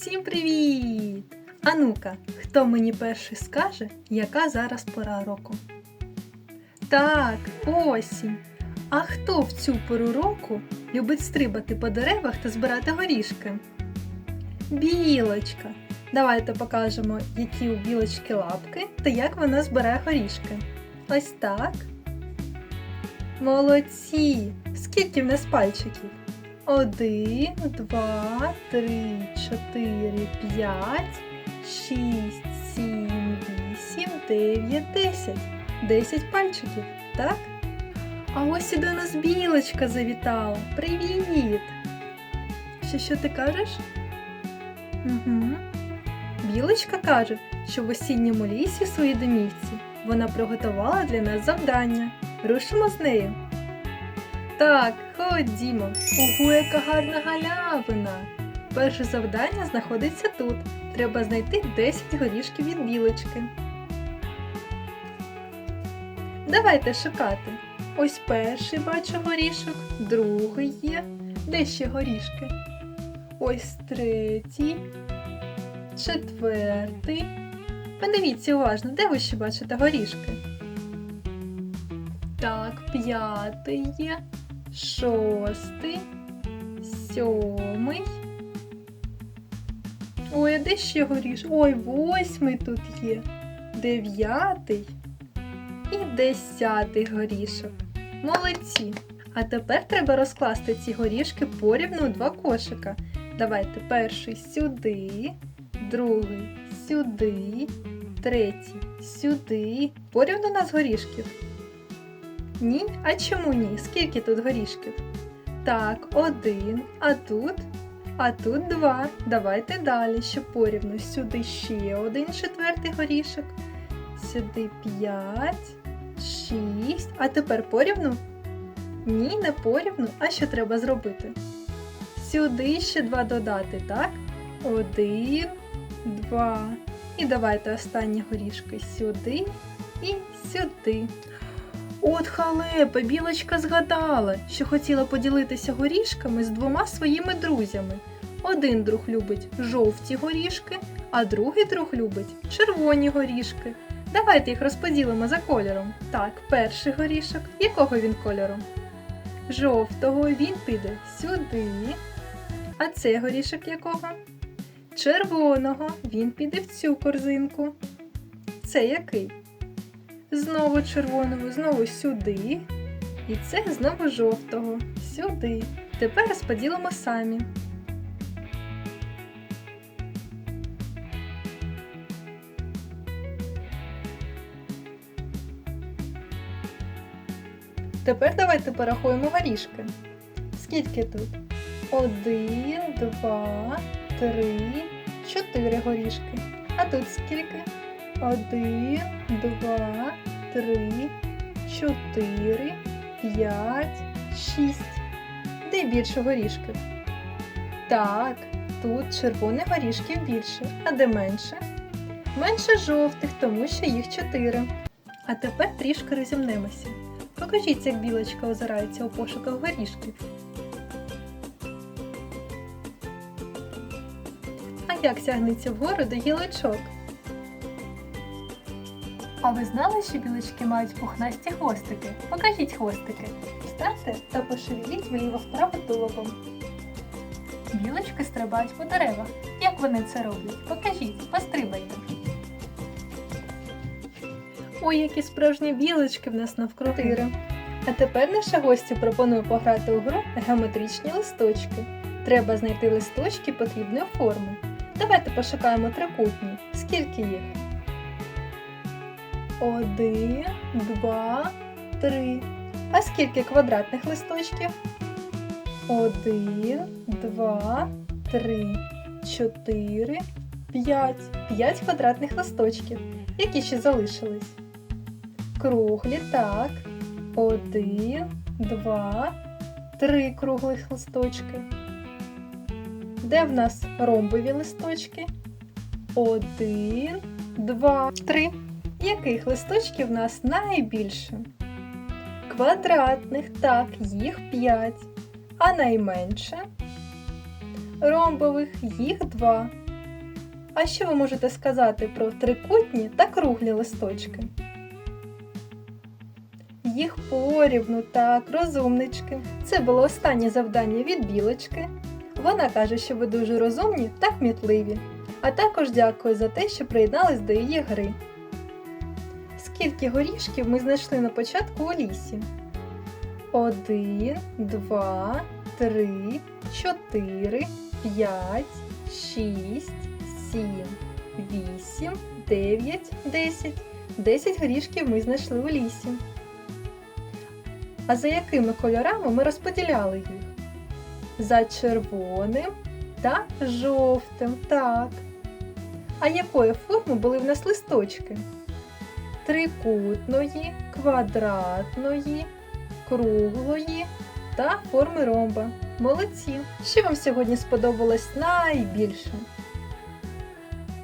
Всім привіт! А ну-ка, хто мені перший скаже, яка зараз пора року? Так, осінь. А хто в цю пору року любить стрибати по деревах та збирати горішки? Білочка. Давайте покажемо, які у білочки лапки та як вона збирає горішки. Ось так. Молодці! Скільки в нас пальчиків? Один, два, три, чотири, п'ять, шість, сім, вісім, дев'ять, десять. Десять пальчиків, так? А ось і до нас білочка завітала. Привіт! Що, що ти кажеш? Угу. Білочка каже, що в осінньому лісі в своїй домівці вона приготувала для нас завдання. Рушимо з нею. Так, ходімо. Ого, яка гарна галявина. Перше завдання знаходиться тут. Треба знайти 10 горішків від білочки. Давайте шукати. Ось перший бачу горішок, другий є. Де ще горішки? Ось третій, четвертий. Подивіться уважно, де ви ще бачите горішки? Так, п'ятий є, шостий, сьомий. Ой, а де ще горіш? Ой, восьмий тут є, дев'ятий і десятий горішок. Молодці! А тепер треба розкласти ці горішки порівну у два кошика. Давайте перший сюди, другий сюди, третій сюди. Порівну нас горішків. Ні? А чому ні? Скільки тут горішків? Так, один, а тут, а тут два. Давайте далі, ще порівну. Сюди ще один четвертий горішок. Сюди п'ять, шість. А тепер порівну? Ні, не порівну. А що треба зробити? Сюди ще два додати, так? Один, два. І давайте останні горішки сюди і сюди. От халепа, білочка згадала, що хотіла поділитися горішками з двома своїми друзями. Один друг любить жовті горішки, а другий друг любить червоні горішки. Давайте їх розподілимо за кольором. Так, перший горішок. Якого він кольору? Жовтого він піде сюди. А цей горішок якого? Червоного він піде в цю корзинку. Це який? Знову червоного, знову сюди. І це знову жовтого. Сюди. Тепер розподілимо самі. Тепер давайте порахуємо горішки. Скільки тут? Один, два, три, чотири горішки. А тут скільки? Один, два, три, чотири, п'ять, шість. Де більше горішків? Так, тут червоних горішків більше, а де менше? Менше жовтих, тому що їх чотири. А тепер трішки розімнемося. Покажіть, як білочка озирається у пошуках горішків. А як тягнеться вгору до гілочок? А ви знали, що білочки мають пухнасті хвостики? Покажіть хвостики. Встаньте та пошевеліть вліво-вправо тулубом. Білочки стрибають по деревах. Як вони це роблять? Покажіть, пострибайте. Ой, які справжні білочки в нас навкруги. А тепер наша гостя пропонує пограти у гру геометричні листочки. Треба знайти листочки потрібної форми. Давайте пошукаємо трикутні. Скільки їх? Один, два, три. А скільки квадратних листочків? Один, два, три, чотири, п'ять. П'ять квадратних листочків. Які ще залишились? Круглі, так. Один, два, три круглих листочки. Де в нас ромбові листочки? Один, два, три. Яких листочків в нас найбільше? Квадратних, так, їх 5. А найменше? Ромбових їх 2. А що ви можете сказати про трикутні та круглі листочки? Їх порівну, так, розумнички. Це було останнє завдання від білочки. Вона каже, що ви дуже розумні та кмітливі. А також дякую за те, що приєднались до її гри. Скільки горішків ми знайшли на початку у лісі? Один, два, три, чотири, п'ять, шість, сім, вісім, дев'ять, десять. Десять горішків ми знайшли у лісі. А за якими кольорами ми розподіляли їх? За червоним та жовтим, так. А якої форми були в нас листочки? Трикутної, квадратної, круглої та форми ромба. Молодці! Що вам сьогодні сподобалось найбільше?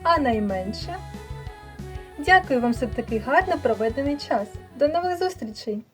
А найменше? Дякую вам за такий гарно проведений час. До нових зустрічей!